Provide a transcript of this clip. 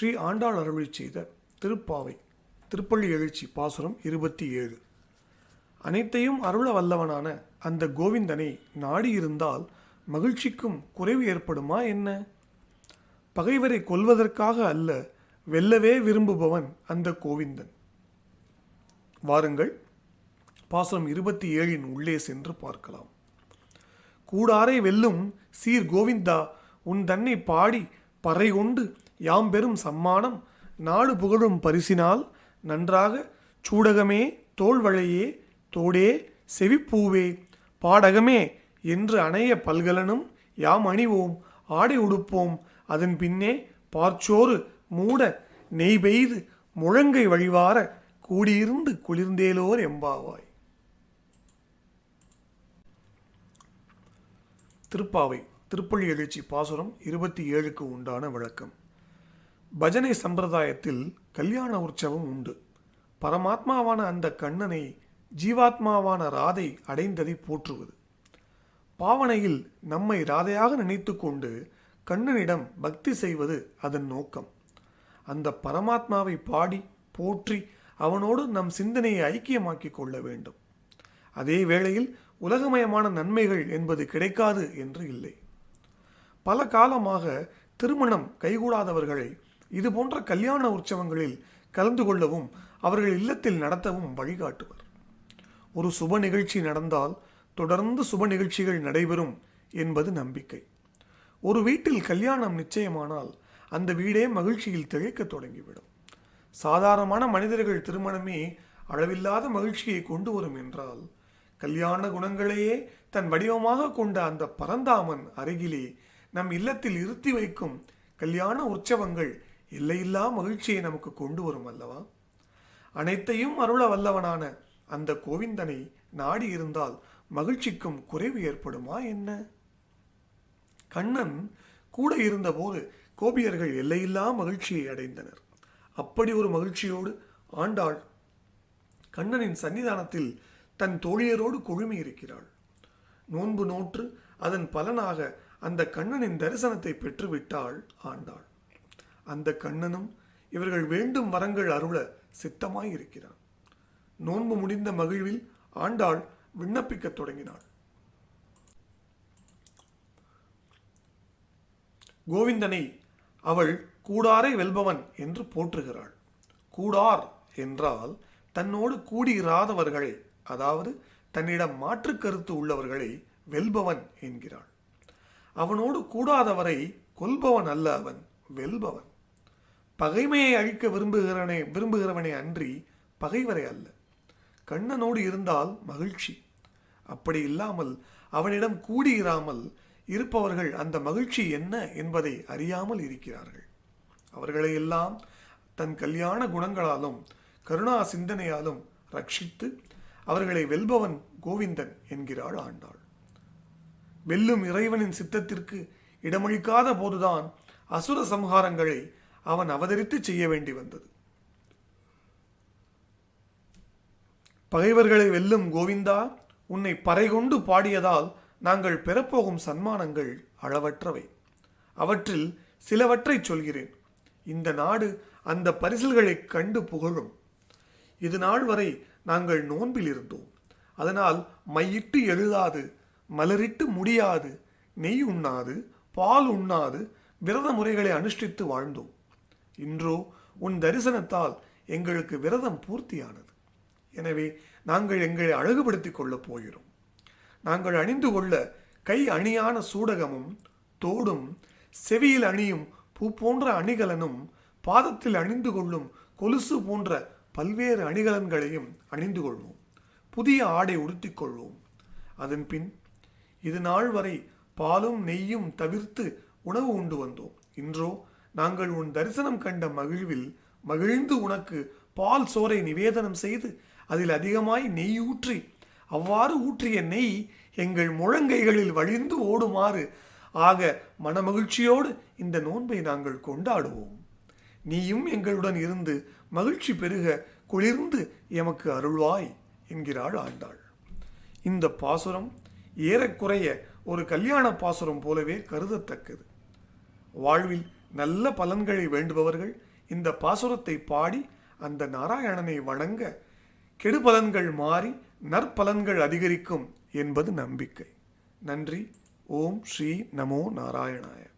ஸ்ரீ ஆண்டாள் அருளி செய்த திருப்பாவை திருப்பள்ளி எழுச்சி பாசுரம் இருபத்தி ஏழு. அனைத்தையும் அருள வல்லவனான அந்த கோவிந்தனை நாடியிருந்தால் மகிழ்ச்சிக்கும் குறைவு ஏற்படுமா என்ன? பகைவரை கொல்வதற்காக அல்ல வெல்லவே விரும்புபவன் அந்த கோவிந்தன். வாருங்கள் பாசுரம் இருபத்தி ஏழின் உள்ளே சென்று பார்க்கலாம். கூடாரை வெல்லும் சீர் கோவிந்தா உன் தன்னை பாடி பறை கொண்டு யாம் பெறும் சம்மானம் நாடு புகழும் பரிசினால் நன்றாக சூடகமே தோல்வழையே தோடே செவிப்பூவே. பாடகமே என்று அணைய பல்கலனும் யாம் அணிவோம் ஆடை உடுப்போம். அதன் பின்னே பார்ச்சோறு மூட நெய் பெய்து முழங்கை வழிவார கூடியிருந்து குளிர்ந்தேலோர் எம்பாவாய். திருப்பாவை திருப்பள்ளி எழுச்சி பாசுரம் இருபத்தி ஏழுக்கு உண்டான விளக்கம். பஜனை சம்பிரதாயத்தில் கல்யாண உற்சவம் உண்டு. பரமாத்மாவான அந்த கண்ணனை ஜீவாத்மாவான ராதை அடைந்ததை போற்றுவது. பாவனையில் நம்மை ராதையாக நினைத்து கொண்டு கண்ணனிடம் பக்தி செய்வது அதன் நோக்கம். அந்த பரமாத்மாவை பாடி போற்றி அவனோடு நம் சிந்தனையை ஐக்கியமாக்கிக் கொள்ள வேண்டும். அதே வேளையில் உலகமயமான நன்மைகள் என்பது கிடைக்காது என்று இல்லை. பல காலமாக திருமணம் கைகூடாதவர்களை இது போன்ற கல்யாண உற்சவங்களில் கலந்து கொள்ளவும் அவர்கள் இல்லத்தில் நடத்தவும் வழிகாட்டுவர். ஒரு சுப நிகழ்ச்சி நடந்தால் தொடர்ந்து சுப நிகழ்ச்சிகள் நடைபெறும் என்பது நம்பிக்கை. ஒரு வீட்டில் கல்யாணம் நிச்சயமானால் அந்த வீடே மகிழ்ச்சியில் திகைக்க தொடங்கிவிடும். சாதாரணமான மனிதர்கள் திருமணமே அளவில்லாத மகிழ்ச்சியை கொண்டு வரும் என்றால் கல்யாண குணங்களையே தன் வடிவமாக கொண்ட அந்த பரந்தாமன் அருகிலே நம் இல்லத்தில் இருத்தி வைக்கும் கல்யாண உற்சவங்கள் எல்லையில்லா மகிழ்ச்சியை நமக்கு கொண்டு வரும் அல்லவா? அனைத்தையும் அருள வல்லவனான அந்த கோவிந்தனை நாடி இருந்தால் மகிழ்ச்சிக்கும் குறைவு ஏற்படுமா என்ன? கண்ணன் கூட இருந்தபோது கோபியர்கள் எல்லையில்லா மகிழ்ச்சியை அடைந்தனர். அப்படி ஒரு மகிழ்ச்சியோடு ஆண்டாள் கண்ணனின் சன்னிதானத்தில் தன் தோழியரோடு குழுமி இருக்கிறாள் நோன்பு நோற்று அதன் பலனாக அந்த கண்ணனின் தரிசனத்தை பெற்றுவிட்டாள் ஆண்டாள். அந்த கண்ணனும் இவர்கள் வேண்டும் வரங்கள் அருள சித்தமாய் இருக்கிறான் நோன்பு முடிந்த மகிழ்வில் ஆண்டாள் விண்ணப்பிக்கத் தொடங்கினாள். கோவிந்தனை அவள் கூடாரை வெல்பவன் என்று போற்றுகிறாள். கூடார் என்றால் தன்னோடு கூடியிராதவர்களை அதாவது தன்னிடம் மாற்று கருத்து உள்ளவர்களை வெல்பவன் என்கிறாள். அவனோடு கூடாதவரை கொல்பவன் அல்ல அவன் வெல்பவன். பகைமையை அழிக்க விரும்புகிறவனே விரும்புகிறவனே அன்றி பகைவரை அல்ல. கண்ணனோடு இருந்தால் மகிழ்ச்சி. அப்படி இல்லாமல் அவனிடம் கூடியிராமல் இருப்பவர்கள் அந்த மகிழ்ச்சி என்ன என்பதை அறியாமல் இருக்கிறார்கள். அவர்களை எல்லாம் தன் கல்யாண குணங்களாலும் கருணா சிந்தனையாலும் ரட்சித்து அவர்களை வெல்பவன் கோவிந்தன் என்கிறாள் ஆண்டாள். வெல்லும் இறைவனின் சித்தத்திற்கு இடமளிக்காத போதுதான் அசுர சம்ஹாரங்களை அவன் அவதரித்து செய்ய வேண்டி வந்தது. பகைவர்களை வெல்லும் கோவிந்தா உன்னை பறை கொண்டு பாடியதால் நாங்கள் பெறப்போகும் சன்மானங்கள் அளவற்றவை. அவற்றில் சிலவற்றை சொல்கிறேன். இந்த நாடு அந்த பரிசில்களைக் கண்டு புகழும். இது நாள் வரை நாங்கள் நோன்பில் இருந்தோம். அதனால் மையிட்டு எழுதாது மலரிட்டு முடியாது நெய் உண்ணாது பால் உண்ணாது விரத முறைகளை அனுஷ்டித்து வாழ்ந்தோம். இன்றோ உன் தரிசனத்தால் எங்களுக்கு விரதம் பூர்த்தியானது. எனவே நாங்கள் எங்களை அழகுபடுத்திக் கொள்ளப் போகிறோம். நாங்கள் அணிந்து கொள்ள கை அணியான சூடகமும் தோடும் செவியில் அணியும் பூ போன்ற அணிகலனும் பாதத்தில் அணிந்து கொள்ளும் கொலுசு போன்ற பல்வேறு அணிகலன்களையும் அணிந்து கொள்வோம். புதிய ஆடை உடுத்திக் கொள்வோம். அதன் பின் இது நாள் வரை பாலும் நெய்யும் தவிர்த்து உணவு உண்டு வந்தோம். இன்றோ நாங்கள் உன் தரிசனம் கண்ட மகிழ்வில் மகிழ்ந்து உனக்கு பால் சோரை நிவேதனம் செய்து அதில் அதிகமாய் நெய் ஊற்றி அவ்வாறு ஊற்றிய நெய் எங்கள் முழங்கைகளில் வழிந்து ஓடுமாறு. ஆக மனமகிழ்ச்சியோடு இந்த நோன்பை நாங்கள் கொண்டாடுவோம். நீயும் எங்களுடன் இருந்து மகிழ்ச்சி பெருக குளிர்ந்து எமக்கு அருள்வாய் என்கிறாள் ஆண்டாள். இந்த பாசுரம் ஏறக்குறைய ஒரு கல்யாண பாசுரம் போலவே கருதத்தக்கது. வாழ்வில் நல்ல பலன்களை வேண்டுபவர்கள் இந்த பாசுரத்தை பாடி அந்த நாராயணனை வணங்க கெடுபலன்கள் மாறி நற்பலன்கள் அதிகரிக்கும் என்பது நம்பிக்கை. நன்றி. ஓம் ஸ்ரீ நமோ நாராயணாய.